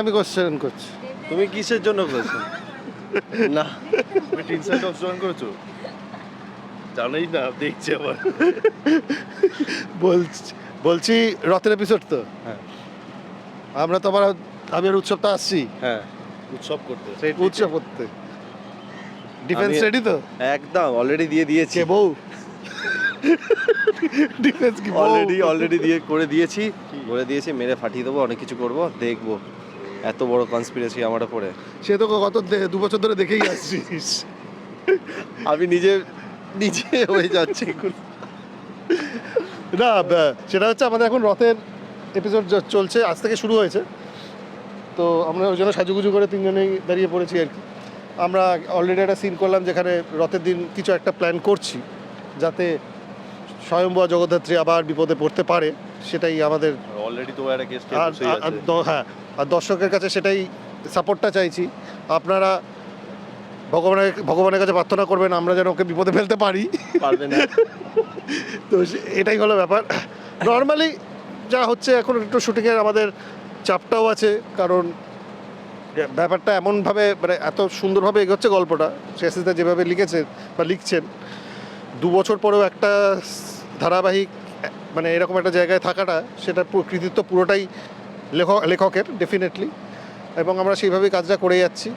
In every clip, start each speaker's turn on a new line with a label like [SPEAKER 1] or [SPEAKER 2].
[SPEAKER 1] আমি কোশ্চেন করছি।
[SPEAKER 2] তুমি কিসের জন্য করেছ? না। তুমি টিন অফ জয়েন করেছ? জানোই না দেখছি আবার।
[SPEAKER 1] বলছি বলছি রথের এপিসোড তো।
[SPEAKER 2] হ্যাঁ।
[SPEAKER 1] আমরা তো আবার আমি আর উৎসবটা আসছি।
[SPEAKER 2] হ্যাঁ উৎসব করতে।
[SPEAKER 1] উৎসব করতে। ডিফেন্স রেডি তো?
[SPEAKER 2] একদম অলরেডি দিয়ে দিয়েছি।
[SPEAKER 1] বউ? ডিফেন্স কি?
[SPEAKER 2] অলরেডি অলরেডি দিয়ে করে দিয়েছি। বলে দিয়েছি মেরে ফাটিয়ে দেবো অনেক কিছু করব দেখব। এত বড় কনস্পিরেসি আমার উপরে।
[SPEAKER 1] সে তো গত দু বছর ধরে দেখেই আসছিস।
[SPEAKER 2] আমি নিজে নিজে হয়ে যাচ্ছি
[SPEAKER 1] না সেটা হচ্ছে আমাদের এখন রথের এপিসোড চলছে আজ থেকে শুরু হয়েছে। তো আমরা ওই জন্য সাজুগুজু করে তিনজনেই দাঁড়িয়ে পড়েছি আর কি। আমরা অলরেডি একটা সিন করলাম যেখানে রথের দিন কিছু একটা প্ল্যান করছি যাতে স্বয়ম্বর জগদ্ধাত্রী আবার বিপদে পড়তে পারে। সেটাই আমাদের
[SPEAKER 2] অলরেডি তো একটা
[SPEAKER 1] দ- হ্যাঁ আর দর্শকের কাছে সেটাই সাপোর্টটা চাইছি। আপনারা ভগবানের ভগবানের কাছে প্রার্থনা করবেন আমরা যেন ওকে বিপদে ফেলতে পারি। তো এটাই হলো ব্যাপার। নর্মালি যা হচ্ছে এখন একটু শুটিংয়ের আমাদের চাপটাও আছে কারণ ব্যাপারটা এমনভাবে মানে এত সুন্দরভাবে এগোচ্ছে গল্পটা। শেষিদা যেভাবে লিখেছেন বা লিখছেন দু বছর পরেও একটা ধারাবাহিক মানে এরকম একটা জায়গায় থাকাটা সেটা কৃতিত্ব পুরোটাই লেখক লেখকের ডেফিনেটলি এবং আমরা সেইভাবেই কাজটা করে যাচ্ছি।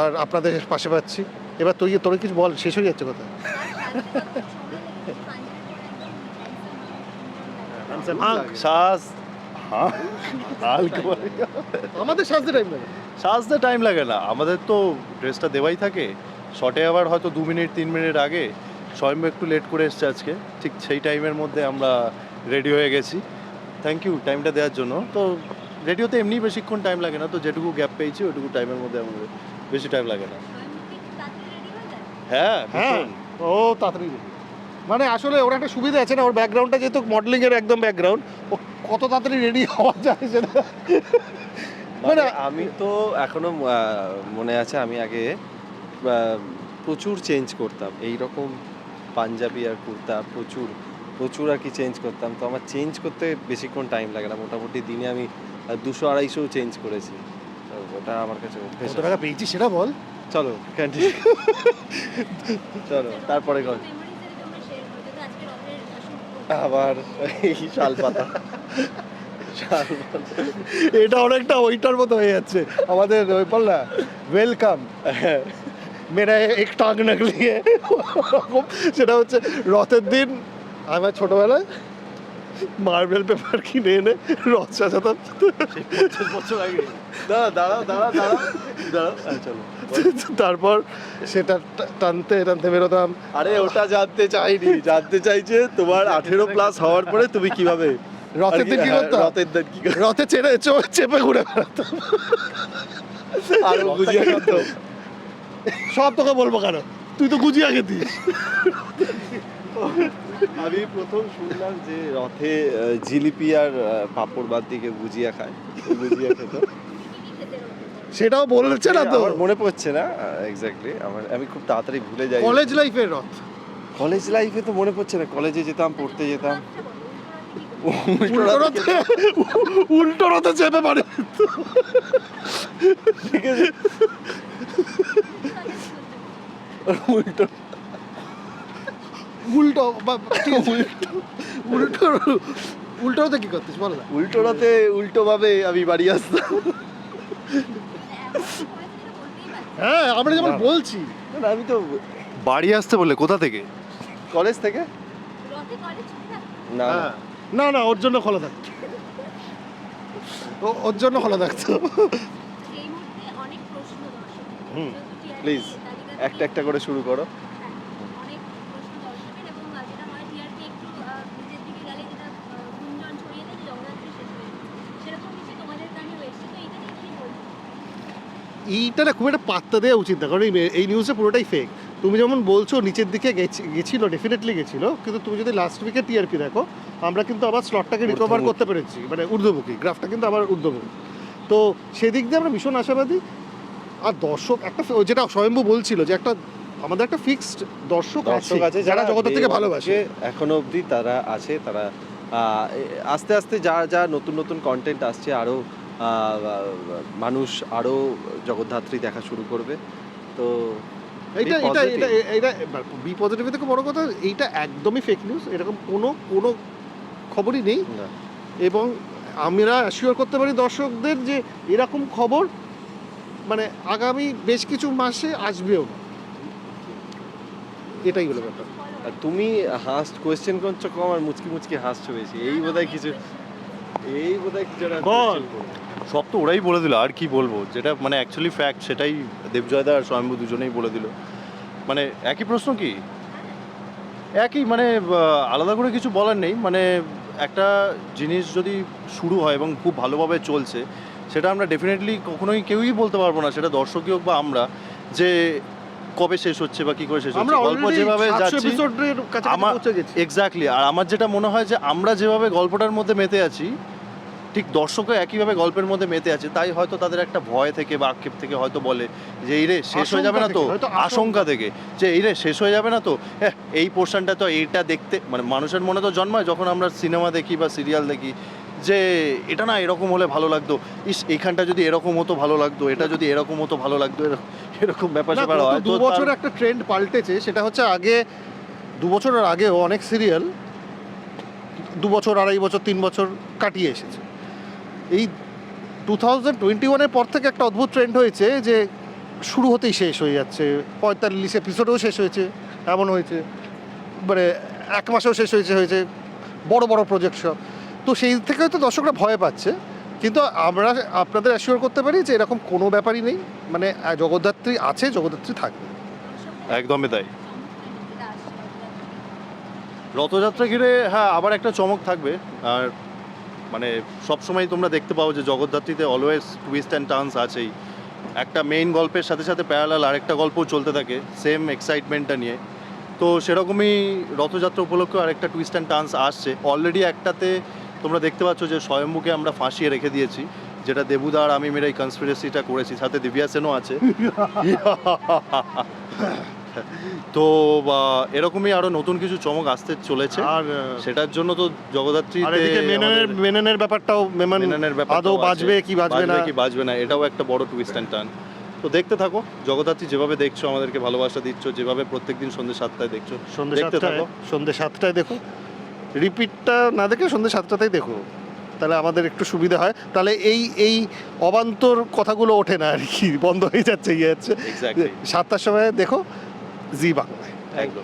[SPEAKER 1] আর আপনাদের পাশে পাচ্ছি। এবার তুই তোর কিছু বল শেষ হয়ে যাচ্ছে কথা
[SPEAKER 2] শ্বাস
[SPEAKER 1] আমাদের সাজতে টাইম লাগে।
[SPEAKER 2] সাজতে টাইম লাগে না। আমাদের তো ড্রেসটা দেওয়াই থাকে। শটে আবার হয়তো দু মিনিট তিন মিনিট আগে স্বয়ং একটু লেট করে এসছে আজকে। ঠিক সেই টাইমের মধ্যে আমরা রেডি হয়ে গেছি। থ্যাংক ইউ টাইমটা দেওয়ার জন্য। তো রেডিওতে এমনি বেশিক্ষণ টাইম লাগে না তো যেটুকু গ্যাপ পেয়েছি ওটুকু টাইমের মধ্যে আমাদের বেশি টাইম লাগে না। হ্যাঁ
[SPEAKER 1] হ্যাঁ ও তাড়াতাড়ি মানে আসলে ওর একটা সুবিধা আছে না ওর ব্যাকগ্রাউন্ডটা যেহেতু মডেলিং এর একদম ব্যাকগ্রাউন্ড ও কত তাড়াতাড়ি রেডি হওয়া যায় সেটা।
[SPEAKER 2] মানে
[SPEAKER 1] মানে
[SPEAKER 2] আমি তো এখনও মনে আছে আমি আগে প্রচুর চেঞ্জ করতাম। এই রকম পাঞ্জাবি আর কুর্তা প্রচুর প্রচুর আর কি চেঞ্জ করতাম। তো আমার চেঞ্জ করতে বেশিক্ষণ টাইম লাগে না। মোটামুটি দিনে আমি দুশো আড়াইশো চেঞ্জ করেছি। তো ওটা আমার কাছে অভ্যেস
[SPEAKER 1] টাকা পেয়েছি সেটা বল।
[SPEAKER 2] চলো ক্যান্টিন চলো তারপরে কর। আবার এই শাল পাতা। শাল পাতা।
[SPEAKER 1] এটা অনেকটা ওইটার মতো হয়ে যাচ্ছে। আমাদের ওই বল না ওয়েলকাম মেরা এক টাক নাকলিয়ে ওরকম সেটা হচ্ছে রথের দিন আমার ছোটবেলায় মার্বেল পেপার কিনে এনে রথ সাজাতাম
[SPEAKER 2] পঞ্চাশ বছর আগে দাঁড়া দাঁড়া দাঁড়া দাঁড়া দাঁড়া চলো
[SPEAKER 1] তারপর সেটা টানতে টানতে বেরোতাম।
[SPEAKER 2] আরে ওটা জানতে চাইনি। জানতে চাইছে তোমার আঠেরো প্লাস হওয়ার পরে তুমি কীভাবে?
[SPEAKER 1] রথের দিন কি করতাম?
[SPEAKER 2] রথের দিন কি?
[SPEAKER 1] রথে চেপে ঘুরে বেড়াতাম।
[SPEAKER 2] আরও
[SPEAKER 1] সব তোকে বলব কেন? তুই তো গুজিয়া খেতিস।
[SPEAKER 2] আমি প্রথম শুনলাম যে রথে জিলিপি আর পাঁপড় বাদ দিকে গুজিয়া খায়। গুজিয়া খেত।
[SPEAKER 1] সেটাও বলছে না তো?
[SPEAKER 2] মনে পড়ছে না এক্স্যাক্টলি আমার আমি খুব তাড়াতাড়ি ভুলে যাই।
[SPEAKER 1] কলেজ লাইফের রথ।
[SPEAKER 2] কলেজ লাইফে তো মনে পড়ছে না। কলেজে যেতাম পড়তে যেতাম।
[SPEAKER 1] উল্টো রথে চেপে পারে ঠিক আছে, উল্টো। উল্টো রথে কি করতিস বল না।
[SPEAKER 2] উল্টো রাতে উল্টো ভাবে আমি বাড়ি আসতাম।
[SPEAKER 1] হ্যাঁ আমরা যেমন বলছি।
[SPEAKER 2] না, আমি তো
[SPEAKER 3] বাড়ি আসতে বললে কোথা থেকে?
[SPEAKER 2] কলেজ থেকে? না না।
[SPEAKER 1] হ্যাঁ। না না ওর জন্য খোলা থাকতো। ও- ওর জন্য খোলা থাকতো।
[SPEAKER 2] হুম, প্লিজ একটা একটা করে শুরু করো।
[SPEAKER 1] এইটা না খুব একটা পাত্তা দেওয়া উচিত না কারণ এই- এই নিউজটা পুরোটাই ফেক তুমি যেমন বলছো নিচের দিকে গেছি- গেছিল ডেফিনেটলি গেছিল কিন্তু তুমি যদি লাস্ট উইকে টিআরপি দেখো আমরা কিন্তু আবার স্লটটাকে রিকভার করতে পেরেছি মানে ঊর্ধ্বমুখী গ্রাফটা কিন্তু আবার ঊর্ধ্বমুখী। তো সেদিক দিয়ে আমরা ভীষণ আশাবাদী আর দর্শক একটা যেটা স্বয়ম্ভু বলছিল যে একটা আমাদের একটা ফিক্সড দর্শক
[SPEAKER 2] আছে
[SPEAKER 1] যারা জগতের থেকে ভালোবাসে।
[SPEAKER 2] এখনও অবধি তারা আছে তারা আস্তে আস্তে যা যা নতুন নতুন কন্টেন্ট আসছে আরও মানুষ আরও জগদ্ধাত্রী দেখা শুরু করবে। তো
[SPEAKER 1] এইটা এটা এটা এইটা বি পজিটিভ থেকে বড় কথা এইটা একদমই ফেক নিউজ এরকম কোনো কোনো খবরই নেই। এবং আমরা অ্যাসিওর করতে পারি দর্শকদের যে এরকম খবর মানে আগামী বেশ কিছু মাসে আসবেও না। এটাই হলো ব্যাপার।
[SPEAKER 2] আর তুমি হাসছ কোয়েশ্চেন করছ কম আর মুচকি মুচকি হাসছো বেশি। এই বোধহয় কিছু এই বোধহয় কিছু
[SPEAKER 1] বল।
[SPEAKER 3] সব তো ওরাই বলে দিল আর কি বলব? যেটা মানে অ্যাকচুয়ালি ফ্যাক্ট সেটাই দেবজয়দা আর স্বয়ম্ভু দুজনেই বলে দিল। মানে একই প্রশ্ন কি? একই মানে আলাদা করে কিছু বলার নেই। মানে একটা জিনিস যদি শুরু হয় এবং খুব ভালোভাবে চলছে সেটা আমরা ডেফিনেটলি কখনোই কেউই বলতে পারব না সেটা দর্শকই হোক বা আমরা যে কবে শেষ হচ্ছে বা কি করে শেষ হচ্ছে গল্প যেভাবে যাচ্ছি আমার- এক্স্যাক্টলি আর আমার যেটা মনে হয় যে আমরা যেভাবে গল্পটার মধ্যে মেতে আছি ঠিক দর্শকও একইভাবে গল্পের মধ্যে মেতে আছে তাই হয়তো তাদের একটা ভয় থেকে বা আক্ষেপ থেকে হয়তো বলে যে এই রে শেষ হয়ে যাবে না তো?
[SPEAKER 1] আশঙ্কা থেকে, হয়তো আশঙ্কা।
[SPEAKER 3] আশঙ্কা থেকে যে এই রে শেষ হয়ে যাবে না তো? এহ, এই পোর্শনটা তো এইটা দেখতে মানে মানুষের মনে তো জন্মায় যখন আমরা সিনেমা দেখি বা সিরিয়াল দেখি যে এটা না এরকম হলে ভালো লাগতো। ইস এইখানটা যদি এরকম হতো ভালো লাগতো। এটা যদি এরকম হতো ভালো লাগতো। এরকম- এরকম ব্যাপার স্যাপার হয়।
[SPEAKER 1] দু বছর একটা ট্রেন্ড পাল্টেছে সেটা হচ্ছে আগে দু বছরের আগেও অনেক সিরিয়াল দু বছর আড়াই বছর তিন বছর কাটিয়ে এসেছে। এই টু থাউজেন্ড টোয়েন্টি ওয়ানের পর থেকে একটা অদ্ভুত ট্রেন্ড হয়েছে যে শুরু হতেই শেষ হয়ে যাচ্ছে। পঁয়তাল্লিশ এপিসোডেও শেষ হয়েছে এমন হয়েছে। মানে এক মাসেও শেষ হয়েছে হয়েছে। বড় বড় প্রজেক্ট সব। তো সেই থেকে হয়তো দর্শকরা ভয় পাচ্ছে। কিন্তু আমরা আপনাদের অ্যাসিওর করতে পারি যে এরকম কোনো ব্যাপারই নেই। মানে জগদ্ধাত্রী আছে, জগদ্ধাত্রী থাকবে।
[SPEAKER 3] একদমই তাই। রথযাত্রা ঘিরে হ্যাঁ আবার একটা চমক থাকবে। আর মানে সবসময় তোমরা দেখতে পাও যে জগদ্ধাত্রীতে অলওয়েজ টুইস্ট অ্যান্ড টার্নস আছেই। একটা মেইন গল্পের সাথে সাথে প্যারালাল আরেকটা গল্পও চলতে থাকে সেম এক্সাইটমেন্টটা নিয়ে। তো সেরকমই রথযাত্রা উপলক্ষে আরেকটা টুইস্ট অ্যান্ড টার্নস আসছে। অলরেডি একটাতে তোমরা দেখতে পাচ্ছ যে স্বয়ম্ভুকে আমরা ফাঁসিয়ে রেখে দিয়েছি যেটা দেবুদা আর আমি মেরে এই কনস্পিরেসিটা করেছি সাথে দিব্যা সেনও আছে। তো বা, এরকমই আরও নতুন কিছু চমক আসতে চলেছে।
[SPEAKER 1] আর
[SPEAKER 3] সেটার জন্য তো জগদ্ধাত্রী
[SPEAKER 1] মেননের মেননের ব্যাপারটাও
[SPEAKER 3] মেননের ব্যাপার
[SPEAKER 1] আদৌ বাজবে কি বাজবে না?
[SPEAKER 3] কি বাজবে না এটাও একটা বড় টুইস্ট অ্যান্ড টার্ন তো দেখতে থাকো জগদ্ধাত্রী যেভাবে দেখছ আমাদেরকে ভালোবাসা দিচ্ছ যেভাবে প্রত্যেকদিন সন্ধ্যে সাতটায় দেখছ
[SPEAKER 1] সন্ধ্যে সাতটায়
[SPEAKER 3] থাকো।
[SPEAKER 1] সন্ধ্যে সাতটায় দেখো। রিপিটটা না দেখে সন্ধ্যে সাতটাতেই দেখো। তাহলে আমাদের একটু সুবিধা হয়। তাহলে এই এই অবান্তর কথাগুলো ওঠে না আর কি বন্ধ হয়ে যাচ্ছে ইয়ে
[SPEAKER 3] হচ্ছে।
[SPEAKER 1] সাতটার সময় দেখো জি বাংলায়।
[SPEAKER 3] একদম।